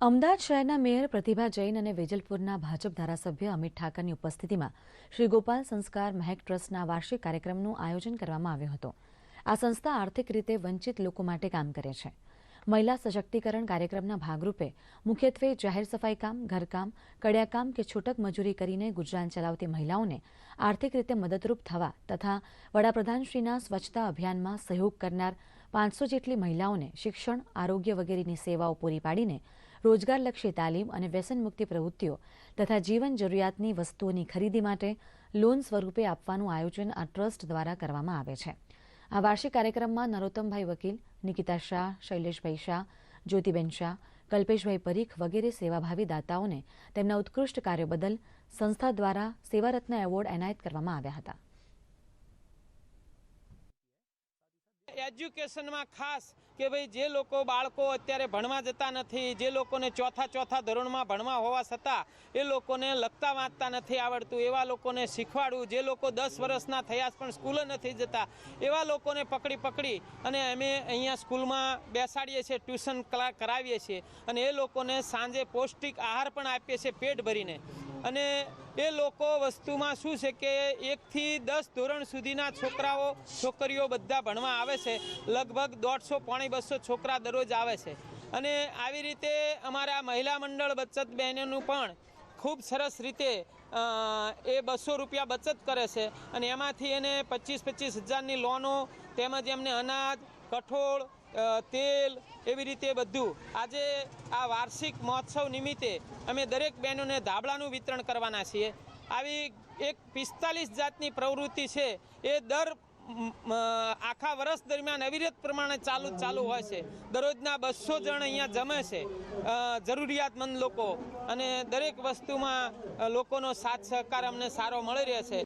અમદાવાદ શહેરના મેયર પ્રતિભા જૈન અને વેજલપુરના ભાજપ ધારાસભ્ય અમિત ઠાકરની ઉપસ્થિતિમાં શ્રી ગોપાલ સંસ્કાર મહેક ટ્રસ્ટના વાર્ષિક કાર્યક્રમનું આયોજન કરવામાં આવ્યું હતું. આ સંસ્થા આર્થિક રીતે વંચિત લોકો માટે કામ કરે છે. મહિલા સશક્તિકરણ કાર્યક્રમના ભાગરૂપે મુખ્યત્વે જાહેર સફાઈ કામ, ઘરકામ, કડિયાકામ કે છૂટક મજૂરી કરીને ગુજરાન ચલાવતી મહિલાઓને આર્થિક રીતે મદદરૂપ થવા તથા વડાપ્રધાનશ્રીના સ્વચ્છતા અભિયાનમાં સહયોગ કરનાર પાંચસો જેટલી મહિલાઓને શિક્ષણ, આરોગ્ય વગેરેની સેવાઓ પૂરી પાડીને રોજગારલક્ષી તાલીમ અને વ્યસન મુક્તિ પ્રવૃત્તિઓ તથા જીવન જરૂરિયાતની વસ્તુઓની ખરીદી માટે લોન સ્વરૂપે આપવાનું આયોજન આ ટ્રસ્ટ દ્વારા કરવામાં આવે છે. આ વાર્ષિક કાર્યક્રમમાં નરોત્તમભાઈ વકીલ, નિકિતા શાહ, શૈલેષભાઈ શાહ, જ્યોતિબેન શાહ, કલ્પેશભાઈ પરીખ વગેરે સેવાભાવી દાતાઓને તેમના ઉત્કૃષ્ટ કાર્ય બદલ સંસ્થા દ્વારા સેવારત્ન એવોર્ડ એનાયત કરવામાં આવ્યા હતા. એજ્યુકેશનમાં ખાસ કે ભાઈ જે લોકો બાળકો અત્યારે ભણવા જતા નથી, જે લોકોને ચોથા ચોથા ધોરણમાં ભણવા હોવા છતાં એ લોકોને લખતા વાંચતા નથી આવડતું, એવા લોકોને શીખવાડવું, જે લોકો દસ વર્ષના થયા પણ સ્કૂલે નથી જતા, એવા લોકોને પકડી પકડી અને અમે અહીંયા સ્કૂલમાં બેસાડીએ છીએ, ટ્યુશન કરાવીએ છીએ અને એ લોકોને સાંજે પૌષ્ટિક આહાર પણ આપીએ છીએ, પેટ ભરીને. અને એ લોકો વસ્તુમાં શું છે કે એકથી દસ ધોરણ સુધીના છોકરાઓ, છોકરીઓ બધા ભણવા આવે છે. લગભગ દોઢસો પોણી બસો છોકરા દરરોજ આવે છે. અને આવી રીતે અમારા મહિલા મંડળ બચત બહેનોનું પણ ખૂબ સરસ રીતે એ બસો રૂપિયા બચત કરે છે. અને એમાંથી એને પચીસ પચીસ હજારની લોનો તેમજ એમને અનાજ, કઠોળ તેલ એવી રીતે બધું. આજે આ વાર્ષિક મહોત્સવ નિમિત્તે અમે દરેક બહેનોને ધાબળાનું વિતરણ કરવાના છીએ. આવી એક પિસ્તાલીસ જાતની પ્રવૃત્તિ છે. એ દર આખા વર્ષ દરમિયાન અવિરત પ્રમાણે ચાલુ ચાલુ હોય છે. દરરોજના બસો જણ અહીંયા જમે છે જરૂરિયાતમંદ લોકો. અને દરેક વસ્તુમાં લોકોનો સાથ સહકાર અમને સારો મળી રહે છે.